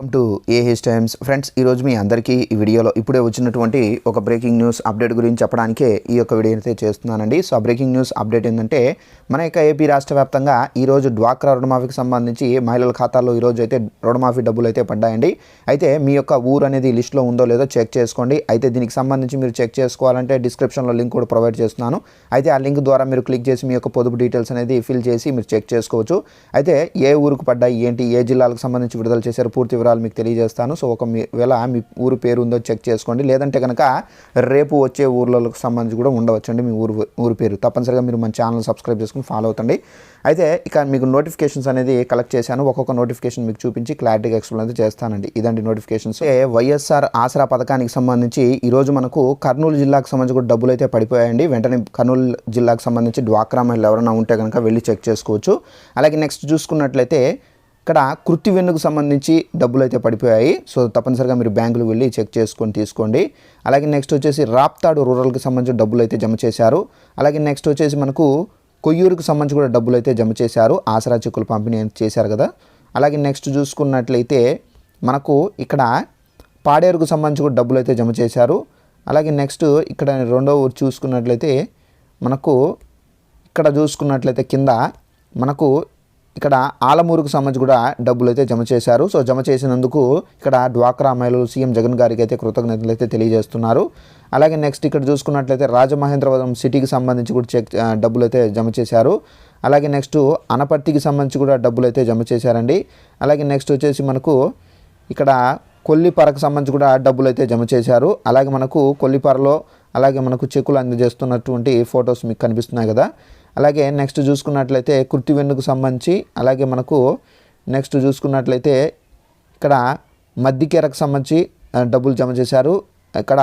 Welcome to AH times friends ఈరోజు మీ అందరికీ ఈ వీడియోలో ఇప్పుడే వచ్చినటువంటి ఒక బ్రేకింగ్ న్యూస్ అప్డేట్ గురించి చెప్పడానికే ఈ యొక్క వీడియో అయితే చేస్తున్నానండి. సో ఆ బ్రేకింగ్ న్యూస్ అప్డేట్ ఏంటంటే మన యొక్క ఏపీ రాష్ట్ర వ్యాప్తంగా ఈరోజు డ్వాక్రా రుణమాఫీకి సంబంధించి మహిళల ఖాతాల్లో ఈరోజు అయితే రుణమాఫీ డబ్బులు అయితే పడ్డాయండి. అయితే మీ యొక్క ఊరు అనేది లిస్ట్లో ఉందో లేదో చెక్ చేసుకోండి. అయితే దీనికి సంబంధించి మీరు చెక్ చేసుకోవాలంటే డిస్క్రిప్షన్లో లింక్ కూడా ప్రొవైడ్ చేస్తున్నాను. అయితే ఆ లింక్ ద్వారా మీరు క్లిక్ చేసి మీ యొక్క పొదుపు డీటెయిల్స్ అనేది ఫిల్ చేసి మీరు చెక్ చేసుకోవచ్చు. అయితే ఏ ఊరుకు పడ్డాయి ఏంటి ఏ జిల్లాలకు సంబంధించి విడుదల చేశారు పూర్తి వివరాలు మీకు తెలియజేస్తాను. సో ఒకవేళ మీ ఊరు పేరు ఉందో చెక్ చేసుకోండి. లేదంటే కనుక రేపు వచ్చే ఊర్లకు సంబంధించి కూడా ఉండవచ్చండి మీ ఊరు ఊరు పేరు. తప్పనిసరిగా మీరు మన ఛానల్ సబ్స్క్రైబ్ చేసుకుని ఫాలో అవుతండి. అయితే ఇక మీకు నోటిఫికేషన్స్ అనేది కలెక్ట్ చేశాను. ఒక్కొక్క నోటిఫికేషన్ మీకు చూపించి క్లారిటీగా ఎక్స్ప్లెయిన్ అయితే చేస్తానండి. ఇదండి నోటిఫికేషన్స్. ఏ వైఎస్ఆర్ ఆసరా పథకానికి సంబంధించి ఈరోజు మనకు కర్నూలు జిల్లాకు సంబంధించి కూడా డబ్బులు అయితే పడిపోయాయండి. వెంటనే కర్నూలు జిల్లాకు సంబంధించి డ్వాక్రా మహిళలు ఎవరైనా ఉంటే కనుక వెళ్ళి చెక్ చేసుకోవచ్చు. అలాగే నెక్స్ట్ చూసుకున్నట్లయితే ఇక్కడ కృతి వెన్నుకు సంబంధించి డబ్బులు అయితే పడిపోయాయి. సో తప్పనిసరిగా మీరు బ్యాంకులు వెళ్ళి చెక్ చేసుకొని తీసుకోండి. అలాగే నెక్స్ట్ వచ్చేసి రాప్తాడు రూరల్కి సంబంధించి డబ్బులు అయితే జమ చేశారు. అలాగే నెక్స్ట్ వచ్చేసి మనకు కొయ్యూరుకు సంబంధించి కూడా డబ్బులు అయితే జమ చేశారు. ఆసరా చెక్కులు పంపిణీ చేశారు కదా. అలాగే నెక్స్ట్ చూసుకున్నట్లయితే మనకు ఇక్కడ పాడేరుకు సంబంధించి కూడా డబ్బులు అయితే జమ చేశారు. అలాగే నెక్స్ట్ ఇక్కడ రెండవ ఊరు చూసుకున్నట్లయితే మనకు ఇక్కడ చూసుకున్నట్లయితే కింద మనకు ఇక్కడ ఆలమూరుకు సంబంధించి కూడా డబ్బులు అయితే జమ చేశారు. సో జమ చేసినందుకు ఇక్కడ డ్వాక్రా మహిళలు సీఎం జగన్ గారికి అయితే కృతజ్ఞతలు అయితే తెలియజేస్తున్నారు. అలాగే నెక్స్ట్ ఇక్కడ చూసుకున్నట్లయితే రాజమహేంద్రవరం సిటీకి సంబంధించి కూడా చెక్ డబ్బులు అయితే జమ చేశారు. అలాగే నెక్స్ట్ అనపర్తికి సంబంధించి కూడా డబ్బులు అయితే జమ చేశారండి. అలాగే నెక్స్ట్ వచ్చేసి మనకు ఇక్కడ కొల్లిపారకు సంబంధించి కూడా డబ్బులు అయితే జమ చేశారు. అలాగే మనకు కొల్లిపారలో అలాగే మనకు చెక్కులు అందజేస్తున్నటువంటి ఫొటోస్ మీకు కనిపిస్తున్నాయి కదా. అలాగే నెక్స్ట్ చూసుకున్నట్లయితే కుర్తి వెన్నుకు సంబంధించి అలాగే మనకు నెక్స్ట్ చూసుకున్నట్లయితే ఇక్కడ మద్దికేరకు సంబంధించి డబ్బులు జమ చేశారు. ఇక్కడ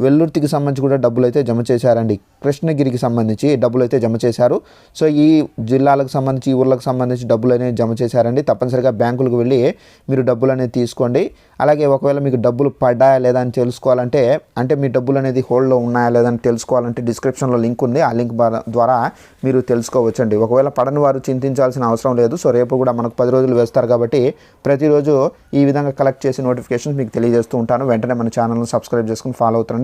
వెల్లుర్తికి సంబంధించి కూడా డబ్బులు అయితే జమ చేశారండి. కృష్ణగిరికి సంబంధించి డబ్బులు అయితే జమ చేశారు. సో ఈ జిల్లాలకు సంబంధించి ఈ ఊర్లకు సంబంధించి డబ్బులు అనేవి జమ చేశారండి. తప్పనిసరిగా బ్యాంకులకు వెళ్ళి మీరు డబ్బులు అనేది తీసుకోండి. అలాగే ఒకవేళ మీకు డబ్బులు పడ్డాయా లేదా అని తెలుసుకోవాలంటే అంటే మీ డబ్బులు అనేది హోల్డ్లో ఉన్నాయా లేదా అని తెలుసుకోవాలంటే డిస్క్రిప్షన్లో లింక్ ఉంది. ఆ లింక్ ద్వారా మీరు తెలుసుకోవచ్చండి. ఒకవేళ పడని వారు చింతించాల్సిన అవసరం లేదు. సో రేపు కూడా మనకు పది రోజులు వేస్తారు కాబట్టి ప్రతిరోజు ఈ విధంగా కలెక్ట్ చేసి నోటిఫికేషన్స్ మీకు తెలియజేస్తూ ఉంటాను. వెంటనే మన ఛానల్ని సబ్స్క్రైబ్ చేసుకుని ఫాలో అవుతుండండి